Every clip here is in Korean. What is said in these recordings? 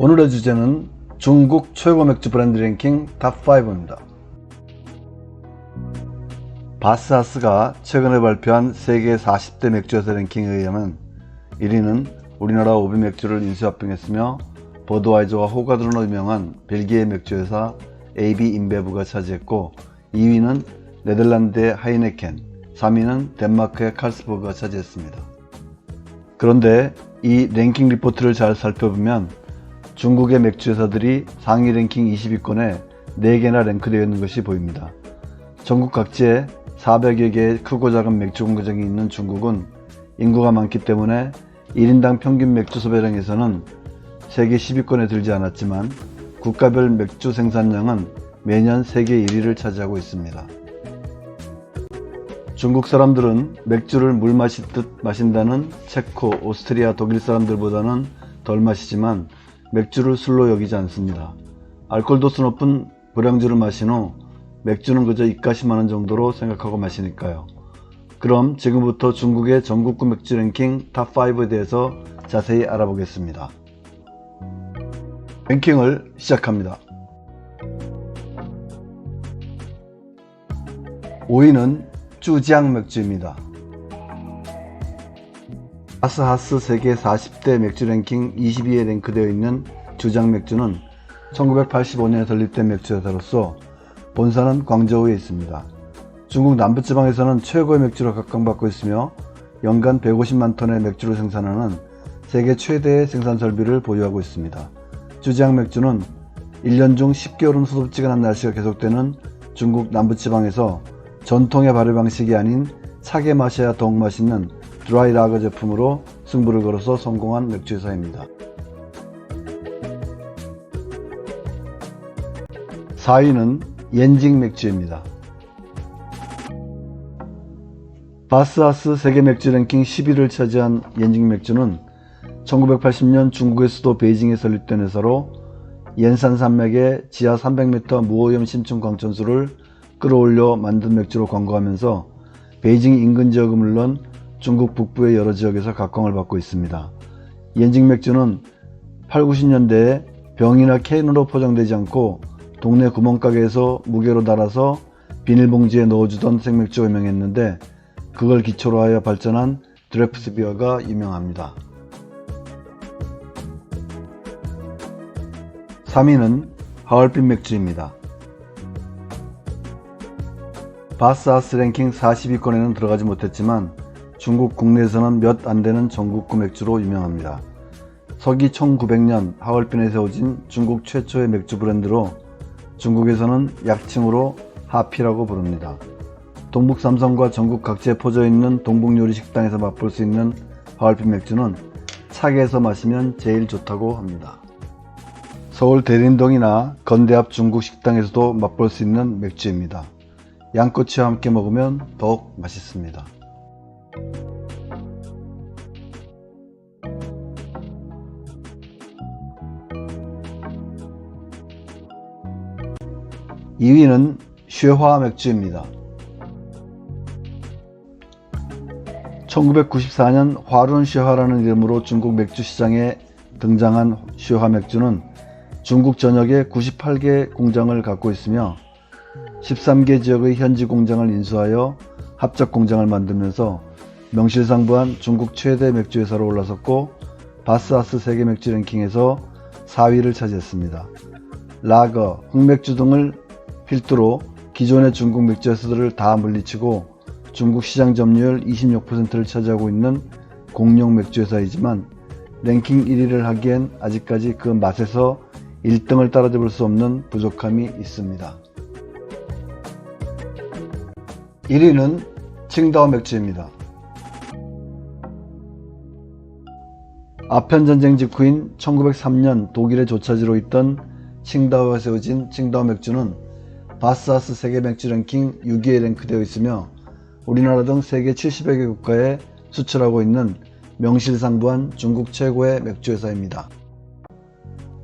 오늘의 주제는 중국 최고 맥주 브랜드 랭킹 탑5입니다. 바스하스가 최근에 발표한 세계 40대 맥주회사 랭킹에 의하면 1위는 우리나라 오비 맥주를 인수합병했으며 버드와이저와 호가드로 유명한 벨기에 맥주회사 AB 인베브가 차지했고 2위는 네덜란드의 하이네켄, 3위는 덴마크의 칼스버그가 차지했습니다. 그런데 이 랭킹 리포트를 잘 살펴보면 중국의 맥주 회사들이 상위 랭킹 20위권에 4개나 랭크되어 있는 것이 보입니다. 전국 각지에 400여 개의 크고 작은 맥주 공장이 있는 중국은 인구가 많기 때문에 1인당 평균 맥주 소비량에서는 세계 10위권에 들지 않았지만 국가별 맥주 생산량은 매년 세계 1위를 차지하고 있습니다. 중국 사람들은 맥주를 물 마시듯 마신다는 체코, 오스트리아, 독일 사람들보다는 덜 마시지만 맥주를 술로 여기지 않습니다. 알코올 도수 높은 불량주를 마신 후 맥주는 그저 입가심하는 정도로 생각하고 마시니까요. 그럼 지금부터 중국의 전국구 맥주 랭킹 탑5에 대해서 자세히 알아보겠습니다. 랭킹을 시작합니다. 5위는 쭈지앙 맥주입니다. 아스하스 세계 40대 맥주 랭킹 22위에 랭크되어 있는 주장 맥주는 1985년에 설립된 맥주 회사로서 본사는 광저우에 있습니다. 중국 남부지방에서는 최고의 맥주로 각광받고 있으며 연간 150만 톤의 맥주를 생산하는 세계 최대의 생산 설비를 보유하고 있습니다. 주지앙 맥주는 1년 중 10개월은 수도지근한 날씨가 계속되는 중국 남부지방에서 전통의 발효 방식이 아닌 차게 마셔야 더욱 맛있는 드라이 라거 제품으로 승부를 걸어서 성공한 맥주 회사입니다. 4위는 옌징 맥주입니다. 바스하스 세계 맥주 랭킹 10위를 차지한 옌징 맥주는 1980년 중국의 수도 베이징에 설립된 회사로 옌산 산맥의 지하 300m 무오염 심층 광천수를 끌어올려 만든 맥주로 광고하면서 베이징 인근 지역은 물론 중국 북부의 여러 지역에서 각광을 받고 있습니다. 옌징 맥주는 8, 90년대에 병이나 캔으로 포장되지 않고 동네 구멍가게에서 무게로 달아서 비닐봉지에 넣어주던 생맥주가 유명했는데 그걸 기초로 하여 발전한 드래프트 비어가 유명합니다. 3위는 하얼빈 맥주입니다. 바스하스 랭킹 40위권에는 들어가지 못했지만 중국 국내에서는 몇 안 되는 전국구 맥주로 유명합니다. 서기 1900년 하얼빈에 세워진 중국 최초의 맥주 브랜드로 중국에서는 약칭으로 하피라고 부릅니다. 동북 삼성과 전국 각지에 퍼져 있는 동북 요리 식당에서 맛볼 수 있는 하얼빈 맥주는 차게에서 마시면 제일 좋다고 합니다. 서울 대림동이나 건대 앞 중국 식당에서도 맛볼 수 있는 맥주입니다. 양꼬치와 함께 먹으면 더욱 맛있습니다. 2위는 쉐화 맥주입니다. 1994년 화룬 쉐화라는 이름으로 중국 맥주 시장에 등장한 쉐화 맥주는 중국 전역에 98개 공장을 갖고 있으며 13개 지역의 현지 공장을 인수하여 합작 공장을 만들면서 명실상부한 중국 최대 맥주 회사로 올라섰고 바스하스 세계 맥주 랭킹에서 4위를 차지했습니다. 라거, 흑맥주 등을 필두로 기존의 중국 맥주 회사들을 다 물리치고 중국 시장 점유율 26%를 차지하고 있는 공룡 맥주 회사이지만 랭킹 1위를 하기엔 아직까지 그 맛에서 1등을 따라잡을 수 없는 부족함이 있습니다. 1위는 칭다오 맥주입니다. 아편 전쟁 직후인 1903년 독일의 조차지로 있던 칭다오에 세워진 칭다오 맥주는 바스하스 세계 맥주 랭킹 6위에 랭크되어 있으며 우리나라 등 세계 70여 개 국가에 수출하고 있는 명실상부한 중국 최고의 맥주 회사입니다.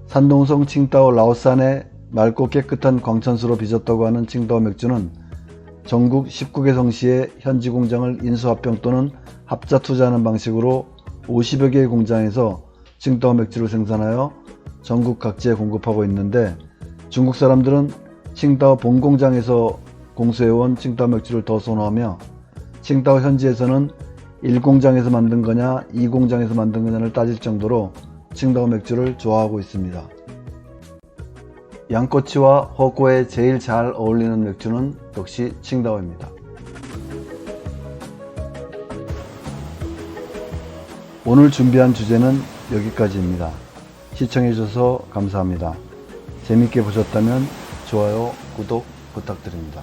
산동성 칭다오 라오산의 맑고 깨끗한 광천수로 빚었다고 하는 칭다오 맥주는 전국 19개 성시의 현지 공장을 인수합병 또는 합자 투자하는 방식으로 50여 개의 공장에서 칭다오 맥주를 생산하여 전국 각지에 공급하고 있는데 중국 사람들은 칭다오 본 공장에서 공수해온 칭다오 맥주를 더 선호하며 칭다오 현지에서는 1공장에서 만든 거냐 2공장에서 만든 거냐를 따질 정도로 칭다오 맥주를 좋아하고 있습니다. 양꼬치와 허꼬에 제일 잘 어울리는 맥주는 역시 칭다오입니다. 오늘 준비한 주제는 여기까지입니다. 시청해주셔서 감사합니다. 재밌게 보셨다면 좋아요, 구독 부탁드립니다.